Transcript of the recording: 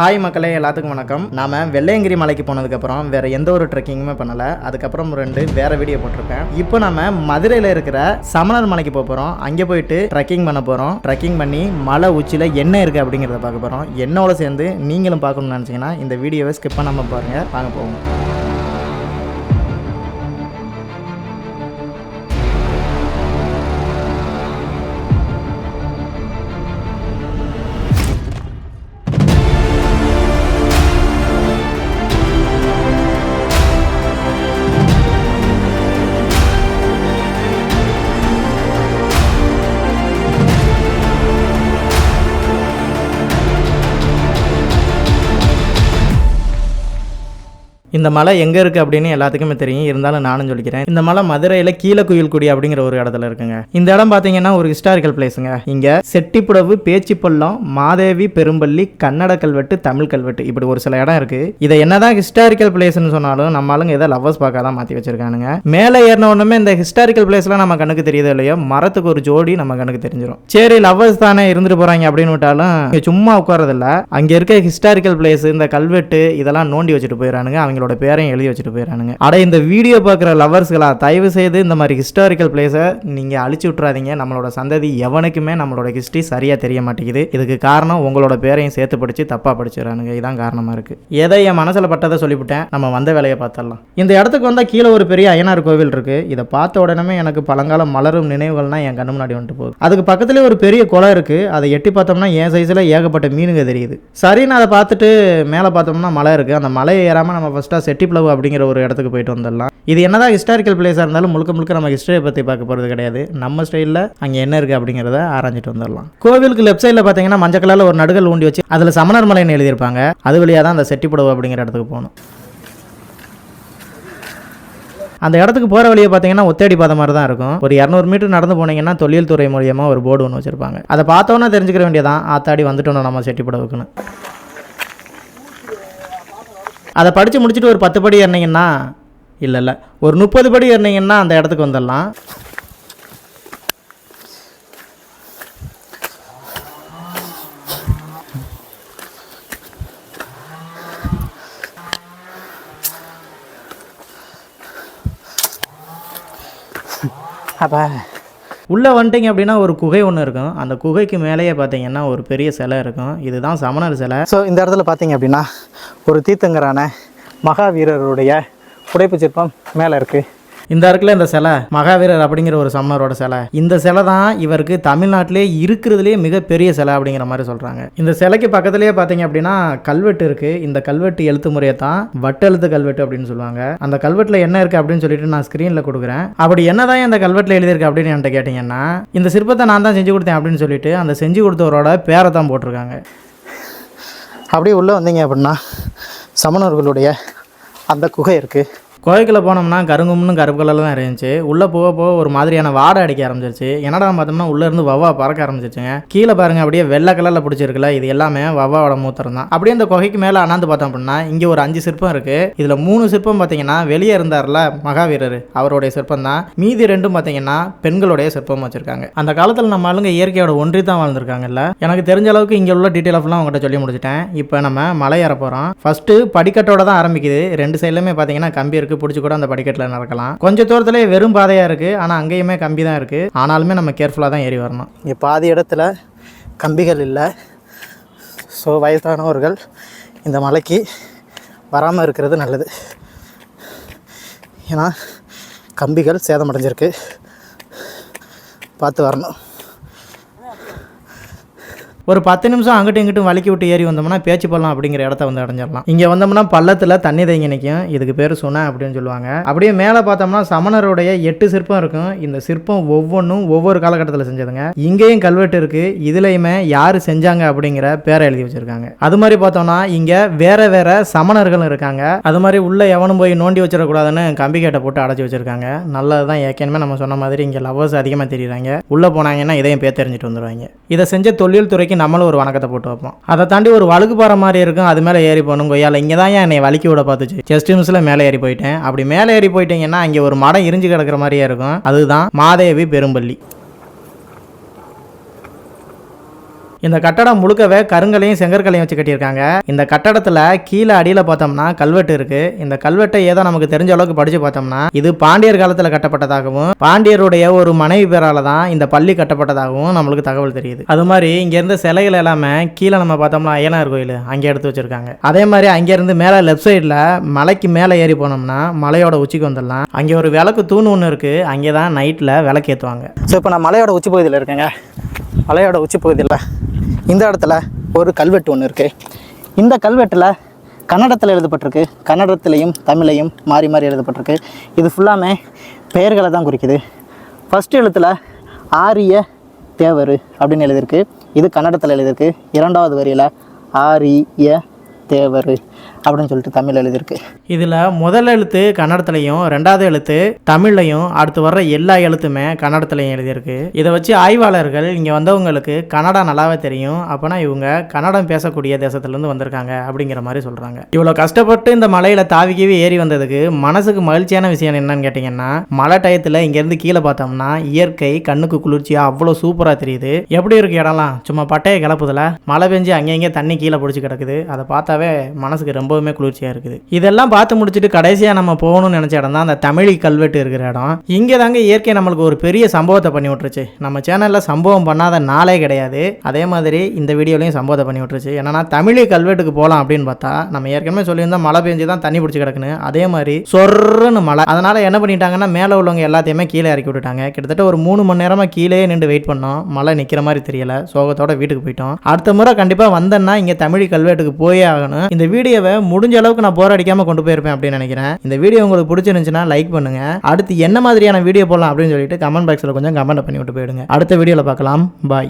Hi மக்களே எல்லாத்துக்கும் வணக்கம். நாம வெள்ளையங்கிரி மலைக்கு போனதுக்கப்புறம் வேற எந்த ஒரு ட்ரெக்கிங்குமே பண்ணல. அதுக்கப்புறம் ரெண்டு வேற வீடியோ போட்டிருப்பேன். இப்போ நாம மதுரையில் இருக்கிற சமணர் மலைக்கு போக போகிறோம் அங்கே போயிட்டு ட்ரெக்கிங் பண்ண போகிறோம் ட்ரெக்கிங் பண்ணி மலை உச்சியில் என்ன இருக்குது அப்படிங்கிறத பார்க்க போகிறோம் என்னோட சேர்ந்து நீங்களும் பார்க்கணும்னு நினச்சிங்கன்னா இந்த வீடியோவை ஸ்கிப் பண்ணாமல் பாருங்கள் வாங்க போவோம். இந்த மலை எங்கே இருக்குது அப்படின்னு எல்லாத்துக்குமே தெரியும். இருந்தாலும் நானும் சொல்லிக்கிறேன். இந்த மலை மதுரையில் கீழக்குயில்குடி அப்படிங்கிற ஒரு இடத்துல இருக்குங்க. இந்த இடம் பார்த்தீங்கன்னா ஒரு ஹிஸ்டாரிக்கல் பிளேஸுங்க இங்கே செட்டிப்புடவு பேச்சிப்பள்ளம் மாதேவி பெரும்பள்ளி கன்னட கல்வெட்டு தமிழ் கல்வெட்டு இப்படி ஒரு சில இடம் இருக்குது இதை என்னதான் ஹிஸ்டாரிக்கல் பிளேஸ்னு சொன்னாலும் நம்ம ஆளுங்க லவ்வர்ஸ் பார்க்க தான் மாற்றி வச்சிருக்கானுங்க. மேலே ஏறின உடனே இந்த ஹிஸ்டாரிக்கல் பிளேஸ்லாம் நம்ம கண்ணுக்கு தெரியுது இல்லையோ மரத்துக்கு ஒரு ஜோடி நம்ம கண்ணுக்கு தெரிஞ்சிடும் சரி லவ்வர்ஸ் தானே இருந்துட்டு போகிறாங்க அப்படின்னு விட்டாலும் சும்மா உட்காரதில்ல அங்கே இருக்க ஹிஸ்டாரிக்கல் பிளேஸ் இந்த கல்வெட்டு இதெல்லாம் நோண்டி வச்சுட்டு போயிடறானுங்க. எங்களோட பேரையும் எழுதி வச்சுட்டு போயிடறானுங்க. அட இந்த வீடியோ பார்க்குற லவர்ஸ்களா தயவு செய்து இந்த மாதிரி ஹிஸ்டாரிக்கல் பிளேஸை நீங்கள் அழிச்சு விட்றாதீங்க நம்மளோட சந்ததி எவனுக்குமே நம்மளோட ஹிஸ்ட்ரி சரியாக தெரிய மாட்டேங்குது. இதுக்கு காரணம் உங்களோட பேரையும் சேர்த்து படித்து தப்பாக படிச்சிடறானுங்க இதான் காரணமாக இருக்குது எதை என் மனசில் பட்டதை சொல்லிவிட்டேன். நம்ம வந்த வேலையை பார்த்துடலாம். இந்த இடத்துக்கு வந்தால் கீழே ஒரு பெரிய அய்யனார் கோவில் இருக்குது இதை பார்த்த உடனே எனக்கு பழங்கால மலரும் நினைவுகள்னால் என் கண்ணு முன்னாடி வந்துட்டு போகுது. அதுக்கு பக்கத்துலேயே ஒரு பெரிய குளம் இருக்குது அதை எட்டி பார்த்தோம்னா என் சைஸில் ஏகப்பட்ட மீனுங்க தெரியுது. சரின்னு அதை பார்த்துட்டு மேலே பார்த்தோம்னா மலை இருக்குது அந்த மலையை ஏறாமல் நம்ம ஃபஸ்ட் ஃபஸ்ட்டாக செட்டிப்ளவு அப்படிங்கிற ஒரு இடத்துக்கு போயிட்டு வந்துடலாம். இது என்னதான் ஹிஸ்டாரிக்கல் பிளேஸாக இருந்தாலும் முழுக்க முழுக்க நம்ம ஹிஸ்டரியை பற்றி பார்க்க போகிறது கிடையாது. நம்ம ஸ்டைலில் அங்கே என்ன இருக்குது அப்படிங்கிறத ஆராய்ஞ்சிட்டு வந்துடலாம். கோவிலுக்கு லெஃப்ட் சைடில் பார்த்தீங்கன்னா மஞ்சள் கலரில் ஒரு நடுகள் ஊண்டி வச்சு அதில் சமணர் மலைன்னு எழுதியிருப்பாங்க. அது வழியாக தான் அந்த செட்டிப்புடவு அப்படிங்கிற இடத்துக்கு போகணும். அந்த இடத்துக்கு போகிற வழியை பார்த்தீங்கன்னா ஒத்தடி பாதை மாதிரி தான் இருக்கும். ஒரு இரநூறு மீட்டர் நடந்து போனீங்கன்னா தொழில் துறை மூலியமாக ஒரு போர்டு ஒன்று வச்சுருப்பாங்க. அதை பார்த்தோன்னா தெரிஞ்சுக்கிற வேண்டியதான் ஆத்தாடி வந்துட்டோம் நம்ம செட்டிப்படவுக்குன்னு அதை படித்து முடிச்சுட்டு ஒரு பத்து படி ஏறினீங்கன்னா இல்லை இல்லை. ஒரு முப்பது படி ஏறினீங்கன்னா அந்த இடத்துக்கு வந்துடலாம். அப்போ. உள்ளே வந்துட்டீங்க அப்படின்னா ஒரு குகை ஒன்று இருக்கும். அந்த குகைக்கு மேலேயே பார்த்தீங்கன்னா ஒரு பெரிய சிலை இருக்கும். இதுதான் சமணர் சிலை. ஸோ இந்த இடத்துல பார்த்தீங்க அப்படின்னா ஒரு தீர்த்தங்கரான மகாவீரருடைய புடைப்பு சிற்பம் மேலே இருக்குது இந்த இருக்குல்ல இந்த சிலை மகாவீரர் அப்படிங்கிற ஒரு சம்மரோட சிலை. இந்த சிலை தான் இவருக்கு தமிழ்நாட்டிலே இருக்கிறதுலே மிகப்பெரிய சிலை அப்படிங்கிற மாதிரி சொல்கிறாங்க இந்த சிலைக்கு பக்கத்துலேயே பார்த்தீங்க அப்படின்னா கல்வெட்டு இருக்குது இந்த கல்வெட்டு எழுத்து முறையை தான் வட்டெழுத்து கல்வெட்டு அப்படின்னு சொல்லுவாங்க. அந்த கல்வெட்டில் என்ன இருக்குது அப்படின்னு சொல்லிட்டு நான் ஸ்க்ரீனில் கொடுக்குறேன். அப்படி என்னதான் இந்த கல்வெட்டில் எழுதியிருக்கு அப்படின்னு என்கிட்ட கேட்டிங்கன்னா இந்த சிற்பத்தை நான் தான் செஞ்சு கொடுத்தேன் அப்படின்னு சொல்லிட்டு அந்த செஞ்சு கொடுத்தவரோட பேரை தான் போட்டிருக்காங்க. அப்படியே உள்ளே வந்தீங்க அப்படின்னா சமணர்களுடைய அந்த குகை இருக்குது குகைக்குள்ளே போனோம்னா கருங்கும்னு கருப்பு கலரில் தான் இருந்துச்சு. உள்ளே போக போக ஒரு மாதிரியான வாடை அடிக்க ஆரம்பிச்சிருச்சு. என்னடா பார்த்தோம்னா உள்ளேருந்து வவ்வா பறக்க ஆரம்பிச்சிருச்சுங்க. கீழே பாருங்க அப்படியே வெள்ளை கலரில் பிடிச்சிருக்குல்ல இது எல்லாமே வவ்வாவோட மூத்திரம் தான். அப்படியே அந்த குகைக்கு மேலே அண்ணாந்து பார்த்தோம் அப்படின்னா இங்கே ஒரு அஞ்சு சிற்பம் இருக்குது இதில் மூணு சிற்பம் பார்த்தீங்கன்னா வெளியே இருந்தார்ல மகாவீரர் அவருடைய சிற்பம் தான். மீதி ரெண்டும் பார்த்தீங்கன்னா பெண்களுடைய சிற்பம் வச்சுருக்காங்க. அந்த காலத்தில் நம்ம ஆளுங்க இயற்கையோட ஒன்றி தான் வாழ்ந்துருக்காங்கல்ல. எனக்கு தெரிஞ்ச அளவுக்கு இங்கே உள்ள டீட்டெயில் ஆஃப்லாம் உங்கள்கிட்ட சொல்லி முடிச்சிட்டேன். இப்போ நம்ம மலை ஏற போகிறோம் ஃபஸ்ட்டு படிக்கட்டோட தான் ஆரம்பிக்குது. ரெண்டு சைட்லையுமே பார்த்தீங்கன்னா கம்பி பேருக்கு பிடிச்சி கூட அந்த படிக்கட்டில் நடக்கலாம். கொஞ்சம் தூரத்தில் வெறும் பாதையாக இருக்குது ஆனால் அங்கேயுமே கம்பி தான் இருக்குது ஆனாலுமே நம்ம கேர்ஃபுல்லாக தான் ஏறி வரணும். இங்கே பாதி இடத்துல கம்பிகள் இல்லை. ஸோ வயதானவர்கள் இந்த மலைக்கு வராமல் இருக்கிறது நல்லது. ஏன்னா கம்பிகள் சேதமடைஞ்சிருக்கு. பார்த்து வரணும். ஒரு பத்து நிமிஷம் அங்கிட்டும் இங்கிட்டும் வலிக்கி விட்டு ஏறி வந்தோம்னா பேச்சு பள்ளம் அப்படிங்கிற இடத்த வந்து அடைஞ்சிடலாம். இங்கே வந்தோம்னா பள்ளத்தில் தண்ணி தேங்கி நிற்கும் இதுக்கு பேர் சுனை அப்படின்னு சொல்லுவாங்க. அப்படியே மேலே பார்த்தோம்னா சமணருடைய எட்டு சிற்பம் இருக்கும். இந்த சிற்பம் ஒவ்வொன்றும் ஒவ்வொரு காலகட்டத்தில் செஞ்சதுங்க. இங்கேயும் கல்வெட்டு இருக்குது இதுலையுமே யார் செஞ்சாங்க அப்படிங்கிற பேரை எழுதி வச்சுருக்காங்க. அது மாதிரி பார்த்தோம்னா இங்கே வேற வேற சமணர்களும் இருக்காங்க. அது மாதிரி உள்ள எவனும் போய் நோண்டி வச்சிடக்கூடாதுன்னு கம்பி கேட்டை போட்டு அடைச்சி வச்சிருக்காங்க. நல்லது தான் ஏற்கனவே நம்ம சொன்ன மாதிரி இங்கே லவ்வர்ஸ் அதிகமாக தெரியுறாங்க. உள்ளே போனாங்கன்னா இதையும் பேர் தெரிஞ்சுட்டு வந்துடுவாங்க இதை செஞ்ச தொழில் துறைக்கு நம்மளும் ஒரு வணக்கத்தை போட்டு வைப்போம். அதை தாண்டி ஒரு வழுக்கு போகிற மாதிரி இருக்கும். அது மேலே ஏறி போகணும் கொய்யால. இங்கே தான் என்னை வலிக்கி விட பார்த்துச்சு? செஸ்ட் நிமிஷத்தில் மேலே ஏறி போயிட்டேன். அப்படி மேலே ஏறி போயிட்டீங்கன்னா அங்கே ஒரு மடம் இரிஞ்சு கிடக்கிற மாதிரியே இருக்கும். அதுதான் மாதேவி பெரும்பள்ளி. இந்த கட்டடம் முழுக்கவே கருங்கலையும் செங்கற்களையும் வச்சு கட்டியிருக்காங்க. இந்த கட்டடத்துல கீழே அடியில் பார்த்தோம்னா கல்வெட்டு இருக்கு. இந்த கல்வெட்டை ஏதோ நமக்கு தெரிஞ்ச அளவுக்கு படிச்சு பார்த்தோம்னா இது பாண்டியர் காலத்தில் கட்டப்பட்டதாகவும் பாண்டியருடைய ஒரு மனைவி பேரால தான் இந்த பள்ளி கட்டப்பட்டதாகவும் நம்மளுக்கு தகவல் தெரியுது. அது மாதிரி இங்க இருந்த சிலைகள் எல்லாமே கீழே நம்ம பார்த்தோம்னா அய்யனார் கோயில் அங்கே எடுத்து வச்சிருக்காங்க. அதே மாதிரி அங்கே இருந்து மேலே லெஃப்ட் சைடில் மலைக்கு மேலே ஏறி போனோம்னா மலையோட உச்சிக்கு வந்துடலாம். அங்கே ஒரு விளக்கு தூண் ஒன்று இருக்கு. அங்கே தான் நைட்டில் விளக்கு ஏற்றுவாங்க ஸோ இப்போ நான் மலையோட உச்சி பகுதியில் இருக்கேங்க. மலையோட உச்சி பகுதியில். இந்த இடத்துல ஒரு கல்வெட்டு ஒன்று இருக்குது இந்த கல்வெட்டில் கன்னடத்தில் எழுதப்பட்டிருக்கு. கன்னடத்துலேயும் தமிழையும் மாறி மாறி எழுதப்பட்டிருக்கு. இது ஃபுல்லாமே பெயர்களை தான் குறிக்குது. ஃபஸ்ட் எழுத்தில் ஆரிய தேவர் அப்படின்னு எழுதியிருக்கு. இது கன்னடத்தில் எழுதியிருக்கு. இரண்டாவது வரியில் ஆரிய தேவர். அப்படின்னு சொல்லிட்டு தமிழ் எழுதியிருக்கு. இதில் முதல் எழுத்து கன்னடத்துலையும் ரெண்டாவது எழுத்து தமிழ்லையும் அடுத்து வர்ற எல்லா எழுத்துமே கன்னடத்துலையும் எழுதியிருக்கு. இதை வச்சு ஆய்வாளர்கள் இங்கே வந்தவங்களுக்கு கன்னடா நல்லாவே தெரியும். அப்போனா இவங்க கன்னடம் பேசக்கூடிய தேசத்துலேருந்து வந்திருக்காங்க அப்படிங்கிற மாதிரி சொல்கிறாங்க இவ்வளோ கஷ்டப்பட்டு இந்த மலையில் தாவிக்கவே ஏறி வந்ததுக்கு மனசுக்கு மகிழ்ச்சியான விஷயம் என்னன்னு கேட்டிங்கன்னா மழை டயத்தில் இங்கேருந்து கீழே பார்த்தோம்னா இயற்கை கண்ணுக்கு குளிர்ச்சியாக அவ்வளோ சூப்பராக தெரியுது. எப்படி இருக்கு இடம்லாம்? சும்மா பட்டையை கிளப்புதில்? மழை பெஞ்சு அங்கங்கே தண்ணி கீழே பிடிச்சி கிடக்குது. அதை பார்த்தாவே மனசுக்கு ரொம்பவுமே குளிர்ச்சியாக இருக்குது. இதெல்லாம் பார்த்து முடிச்சுட்டு கடைசியாக நம்ம போகணும்னு நினச்ச இடம் தான் அந்த தமிழி கல்வெட்டு இருக்கிற இடம். இங்கே தாங்க இயற்கை நம்மளுக்கு ஒரு பெரிய சம்பவத்தை பண்ணி விட்டுருச்சு. நம்ம சேனலில் சம்பவம் பண்ணாத நாளே கிடையாது. அதே மாதிரி இந்த வீடியோலையும் சம்பவத்தை பண்ணி விட்டுருச்சு. என்னன்னா தமிழி கல்வெட்டுக்கு போகலாம் அப்படின்னு பார்த்தா நம்ம ஏற்கனவே சொல்லியிருந்தோம் மழை பெஞ்சு தான் தண்ணி பிடிச்சி கிடக்குன்னு அதே மாதிரி சொர்ருன்னு மழை. அதனால் என்ன பண்ணிட்டாங்கன்னா மேலே உள்ளவங்க எல்லாத்தையுமே கீழே இறக்கி விட்டுட்டாங்க. கிட்டத்தட்ட ஒரு மூணு மணி நேரமாக கீழே நின்று வெயிட் பண்ணோம். மழை நிற்கிற மாதிரி தெரியல. சோகத்தோட வீட்டுக்கு போயிட்டோம். அடுத்த முறை கண்டிப்பாக வந்தேன்னா இங்கே தமிழ் கல்வெட்டுக்கு போயே ஆகணும். இந்த வீடியோவை முடிஞ்ச அளவுக்கு நான் போர் அடிக்காமல் கொண்டு போயிருப்பேன் அப்படின்னு நினைக்கிறேன். இந்த வீடியோ உங்களுக்கு பிடிச்சிருந்துச்சுன்னா லைக் பண்ணுங்க. அடுத்து என்ன மாதிரியான வீடியோ போடலாம் அப்படின்னு சொல்லிட்டு கமெண்ட் பாக்ஸில் கொஞ்சம் கமெண்ட் பண்ணி விட்டு போயிடுங்க. அடுத்த வீடியோவில் பார்க்கலாம். பாய்